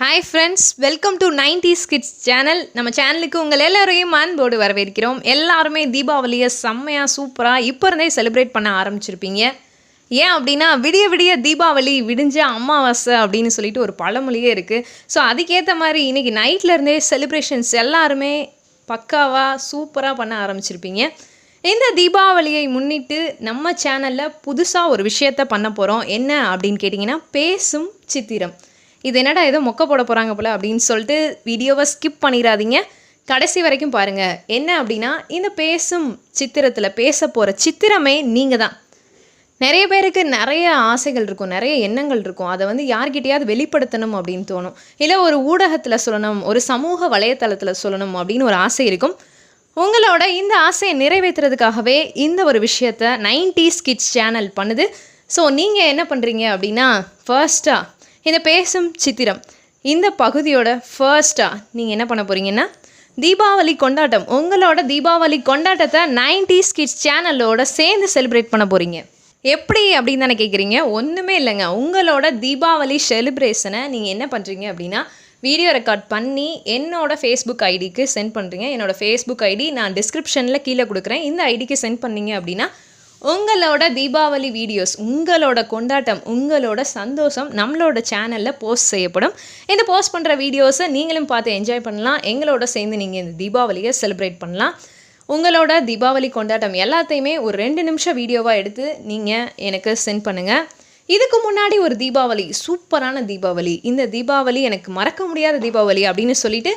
Hi friends welcome to ninety kids channel நம்ம சேனலுக்கு உங்கள் எல்லோரையும் அன்போடு வரவேற்கிறோம். எல்லாருமே தீபாவளியை செம்மையாக சூப்பராக இப்போ இருந்தே செலிப்ரேட் பண்ண ஆரம்பிச்சிருப்பீங்க. ஏன் அப்படின்னா விடிய விடிய தீபாவளி விடிஞ்ச அமாவாசை அப்படின்னு சொல்லிட்டு ஒரு பழமொழியே இருக்குது ஸோ அதுக்கேற்ற மாதிரி இன்றைக்கி நைட்லேருந்தே செலிப்ரேஷன்ஸ் எல்லாருமே பக்காவாக சூப்பராக பண்ண ஆரம்பிச்சிருப்பீங்க. இந்த தீபாவளியை முன்னிட்டு நம்ம சேனலில் புதுசாக ஒரு விஷயத்த பண்ண போகிறோம் என்ன அப்படின்னு கேட்டிங்கன்னா பேசும் சித்திரம். இது என்னடா ஏதோ மொக்க போட போகிறாங்க போல் அப்படின்னு சொல்லிட்டு வீடியோவை ஸ்கிப் பண்ணிடாதீங்க. கடைசி வரைக்கும் பாருங்கள் என்ன அப்படின்னா இந்த பேசும் சித்திரத்தில் பேச போகிற சித்திரமே நீங்கள் தான் நிறைய பேருக்கு நிறைய ஆசைகள் இருக்கும் நிறைய எண்ணங்கள் இருக்கும். அதை வந்து யார்கிட்டயாவது வெளிப்படுத்தணும் அப்படின்னு தோணும். இல்லை ஒரு ஊடகத்தில் சொல்லணும் ஒரு சமூக வலைத்தளத்தில் சொல்லணும் அப்படின்னு ஒரு ஆசை இருக்கும். உங்களோட இந்த ஆசையை நிறைவேற்றுறதுக்காகவே இந்த ஒரு விஷயத்த நைன்டிஸ் ஸ்கிட்ஸ் சேனல் பண்ணுது. ஸோ நீங்கள் என்ன பண்ணுறீங்க அப்படின்னா ஃபர்ஸ்ட்டாக இந்த பேசும் சித்திரம். இந்த பகுதியோட ஃபர்ஸ்ட்டாக நீங்கள் என்ன பண்ண போகிறீங்கன்னா தீபாவளி கொண்டாட்டம். உங்களோட தீபாவளி கொண்டாட்டத்தை நைன்டிஸ் கிட்ஸ் சேனலோட சேர்ந்து செலிப்ரேட் பண்ண போகிறீங்க எப்படி அப்படின்னு தானே கேட்குறீங்க ஒன்றுமே இல்லைங்க. உங்களோட தீபாவளி செலிப்ரேஷனை நீங்கள் என்ன பண்ணுறீங்க அப்படின்னா வீடியோ ரெக்கார்ட் பண்ணி என்னோடய ஃபேஸ்புக் ஐடிக்கு சென்ட் பண்ணுறீங்க என்னோட ஃபேஸ்புக் ஐடி நான் டிஸ்கிரிப்ஷனில் கீழே கொடுக்குறேன். இந்த ஐடிக்கு சென்ட் பண்ணீங்க அப்படின்னா உங்களோட தீபாவளி வீடியோஸ் உங்களோட கொண்டாட்டம் உங்களோட சந்தோஷம் நம்மளோட சேனலில் போஸ்ட் செய்யப்படும். இந்த போஸ்ட் பண்ணுற வீடியோஸை நீங்களும் பார்த்து என்ஜாய் பண்ணலாம். எங்களோட சேர்ந்து நீங்கள் இந்த தீபாவளியை செலிப்ரேட் பண்ணலாம். உங்களோட தீபாவளி கொண்டாட்டம் எல்லாத்தையுமே ஒரு ரெண்டு நிமிஷம் வீடியோவாக எடுத்து நீங்கள் எனக்கு சென்ட் பண்ணுங்கள் இதுக்கு முன்னாடி ஒரு தீபாவளி சூப்பரான தீபாவளி. இந்த தீபாவளி எனக்கு மறக்க முடியாத தீபாவளி அப்படின்னு சொல்லிட்டு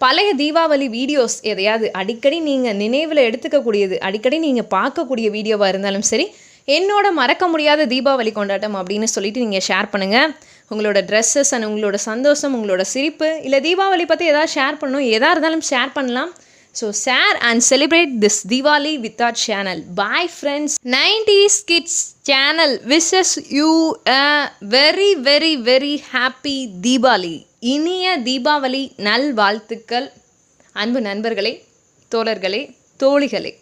பழைய தீபாவளி வீடியோஸ் எதையாவது அடிக்கடி நீங்கள் நினைவில் எடுத்துக்கக்கூடியது அடிக்கடி நீங்கள் பார்க்கக்கூடிய வீடியோவாக இருந்தாலும் சரி என்னோட மறக்க முடியாத தீபாவளி கொண்டாட்டம் அப்படின்னு சொல்லிட்டு நீங்கள் ஷேர் பண்ணுங்கள் உங்களோட ட்ரெஸ்ஸஸ் அண்ட் உங்களோட சந்தோஷம் உங்களோட சிரிப்பு இல்லை தீபாவளி பற்றி எதாவது ஷேர் பண்ணணும் எதாக இருந்தாலும் ஷேர் பண்ணலாம். So share and celebrate this Deepavali with our channel bye friends nineties kids channel wishes you a very very very happy Deepavali இனிய தீபாவளி நல்வாழ்த்துக்கள். அன்பு நண்பர்களே தோழர்களே தோழிகளே.